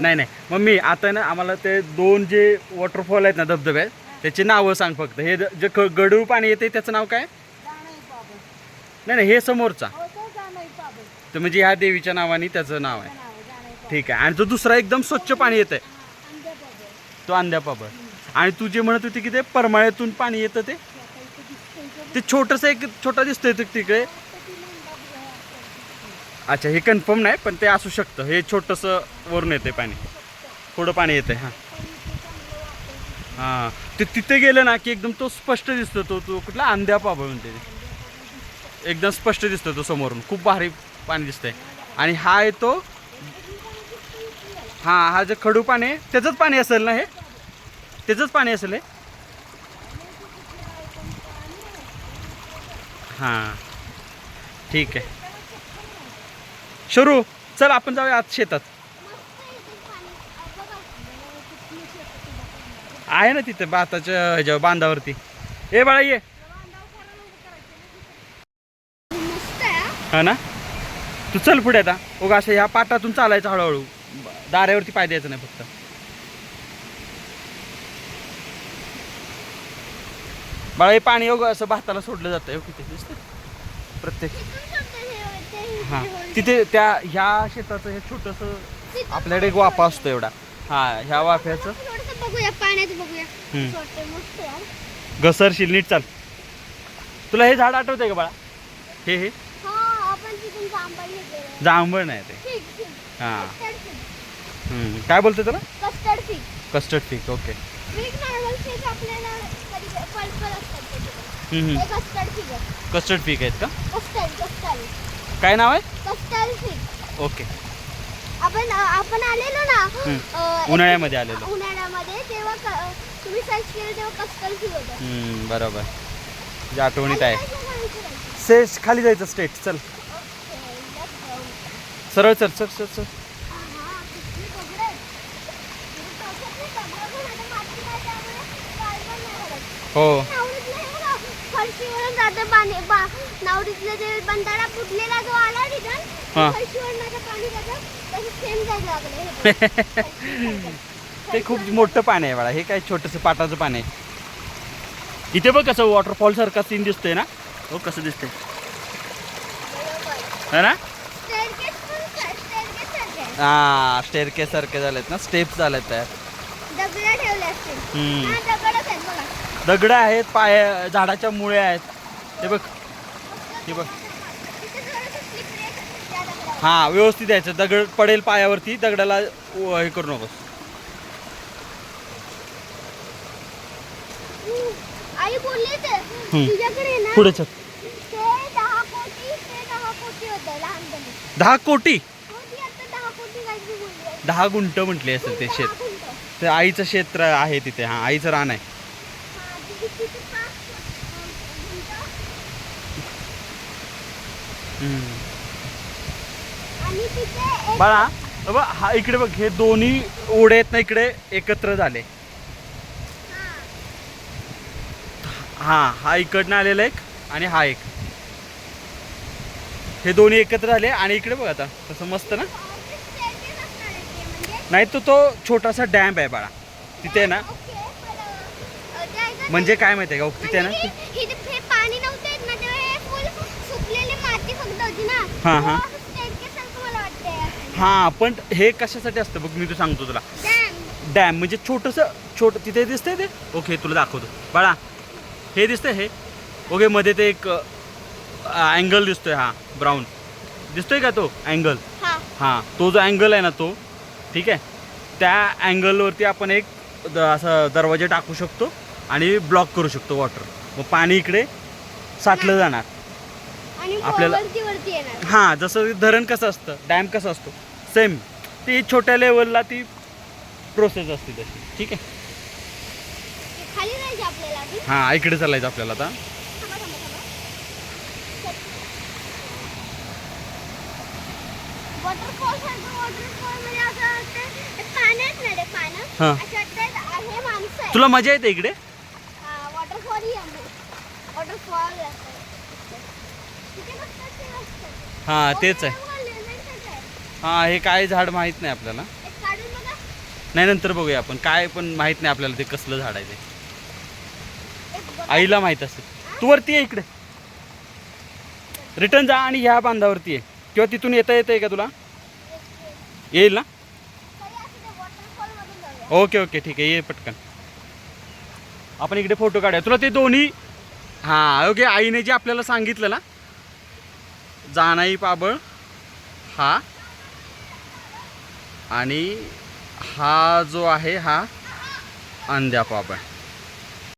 नाही नाही. मग मी आता ना आम्हाला ते दोन जे वॉटरफॉल आहेत ना धबधबे आहेत त्याची नावं सांग फक्त. हे ज- जे ख- गडूळ पाणी येते त्याचं नाव काय? नाही नाही हे समोरचा. तर म्हणजे ह्या देवीच्या नावाने त्याचं नाव आहे. ठीक आहे. आणि तो दुसरा एकदम स्वच्छ पाणी येत आहे तो अंध्यापाबर आणि तू जे म्हणत होती की ते परमाळ्यातून पाणी येतं ते? ते छोटंसं एक छोटा दिसतोय तिकडे. अच्छा हे कन्फर्म नाही पण ते असू शकतं. हे छोटंसं वरून येते पाणी. थोडं पाणी येते हां. हां. ते तिथे गेलं ना की एकदम तो स्पष्ट दिसतो तो तो कुठला अंध्यापाबळ म्हणते ते. एकदम स्पष्ट दिसतो तो समोरून. खूप भारी पाणी दिसतंय. आणि हा आहे तो हां हा जे खडू पाणी आहे त्याचंच पाणी असेल ना हे? त्याचंच पाणी असेल हे? हां. ठीक आहे. शरू चल आपण जाऊया आज शेतात. आहे ना तिथे भाताच्या ह्याच्या बांधावरती. ए बाळा ये. हा ना? तू चल पुढे आता. उगा असं ह्या पाटातून चालायचं हळूहळू. दाऱ्यावरती पाय द्यायचं नाही फक्त. बाळा हे पाणी योग असं भाताला सोडलं जातं किती दिसतं प्रत्येक. हां. तिथे त्या ह्या शेताचं हे छोटंसं आपल्याकडे एक वाफा असतो एवढा. हा ह्या वाफ्याचं. थोडंसं बघूया पाण्यात बघूया. हम्म. छोटे मस्त यार घसरशील नीट चाल. तुला हे झाड आठवतंय का बाळा? हे हे? हा आपण तिथून जांभळ घेतलेलं जांभळ नाही ते. ठीक ठीक. हां. कस्टर्ड फिग हम्म. काय बोलते त्याला? कस्टर्ड फिग कस्टर्ड पीक ओके फिग नॉर्मल फिग आपल्याला कधी पल्पल असतात त्याच्याकडे हम्म, हम्म. हे कस्टर्ड फिग आहे. कस्टर्ड पीक आहेत का? कस्टर्ड कस्टर्ड काय नाव आहे? ओके. आपण आपण आलेलो ना हम्म. अं, उन्हाळ्यामध्ये आलेलो. उन्हाळ्यामध्ये तेव्हा क- तुम्ही सर्च केलं तेव्हा फिग होतं. हम्म, बरोबर. जे आठवणीत आहे. जायचं, खाली जायचं. सेस खाली जायचं स्टेट चल. सरळ चल पण नाही हलत. हो. हे जातं पाणी बा जे बंधारा फुटलेला जो आला रिटर्न हा. फरशीवरून माझं पाणी जातं तसं सेम जायला लागलं हे बघ. ते खूप मोठं पाणी आहे बाळा हे काय छोटंसं पाटाचं पाणी आहे इथे बघ कसं वॉटरफॉल सारखा सीन दिसतोय ना हो कसं दिसतंय बरोबर. है ना Staircase पण staircase सारखं आहे. हा सारखे झालेत ना स्टेप्स झालेत तयार दगडं ठेवले असतील. हम्म. हा दगडच आहेत बघा. दगडं आहेत पाय झाडाच्या मुळे आहेत. हे बघ. हे बघ. तिथे थोडंसं slippery आहे त्या दगडावर. हा व्यवस्थित यायचं. दगड पडेल पायावरती दगडाला व- हे करू नकोस. आई बोलली ते हम्म. तुझ्याकडे ना पुढे चल. ते दहा कोटी ते दहा कोटी होतं लहानपणी. दहा कोटी? कोटी आता दहा कोटी काहीतरी बोलली. आहे. दहा गुंट म्हटले असेल ते शेत. ते आईचं क्षेत्र आहे तिथे हा आईचं रान आहे. बघा बघा हम्म. बाळा बघ हा इकडे बघ हे दोन्ही ओढे आहेत ना इकडे एकत्र झाले. हा, हा हा इकडनं आलेला एक आणि हा एक. हे दोन्ही एकत्र झाले आणि इकडे बघ आता कसं मस्त ना ते staircase असणार आहे ते म्हणजे. नाही तो तो छोटासा डॅम्प आहे बाळा. तिथे ना? म्हणजे काय माहिती आहे का? तिथे म्हणजे ना? हे- हे- हे पाणी हे हा, हा. हा हे कशासाठी असतं? बघ मी तू सांगतो तुला. डॅम. डॅम म्हणजे छोटंसं छोट तिथे दिसतंय ते? ओके तुला दाखवतो. बाळा हे दिसतंय हे? ओके मध्ये ते एक अँगल दिसतोय हा ब्राऊन. दिसतोय का तो अँगल? हां तो जो अँगल आहे ना तो ठीक आहे? त्या अँगलवरती आपण एक द असं दरवाजा टाकू शकतो आणि ब्लॉक करू शकतो वॉटर मग पाणी इकडे साठलं जाणार. आपल्याला- हां जसं धरण कसं असतं डॅम कसं असतो सेम ती छोट्या लेवलला ती प्रोसेस असते तशी. ठीक आहे? हां इकडे चालायचं आपल्याला आता. वॉटरफॉल सारखं वॉटरफॉल म्हणजे असं वाटतं ते पाण्यात नाही रे पानं. असं वाटतं हे माणसं आहे तुला मजा येते इकडे? वॉटरफॉल ही वॉटरफॉल हां तेच आहे. हा हे काय झाड माहीत नाही आपल्याला. नाही नंतर बघूया आपण. काय पण माहीत नाही आपल्याला ते कसलं झाड आहे ते. आईला माहीत असेल. तू वरती आहे इकडे. रिटर्न जा आणि ह्या बांधावरती आहे किंवा तिथून येता येतं का तुला? येईल ना? ओके ओके ठीक आहे ये पटकन. आपण इकडे फोटो काढूया. तुला ते दोन्ही हां ओके आईने जे आपल्याला सांगितलं ना जानाई पाबळ हा आणि हा जो आहे हा अंध्या पाबळ.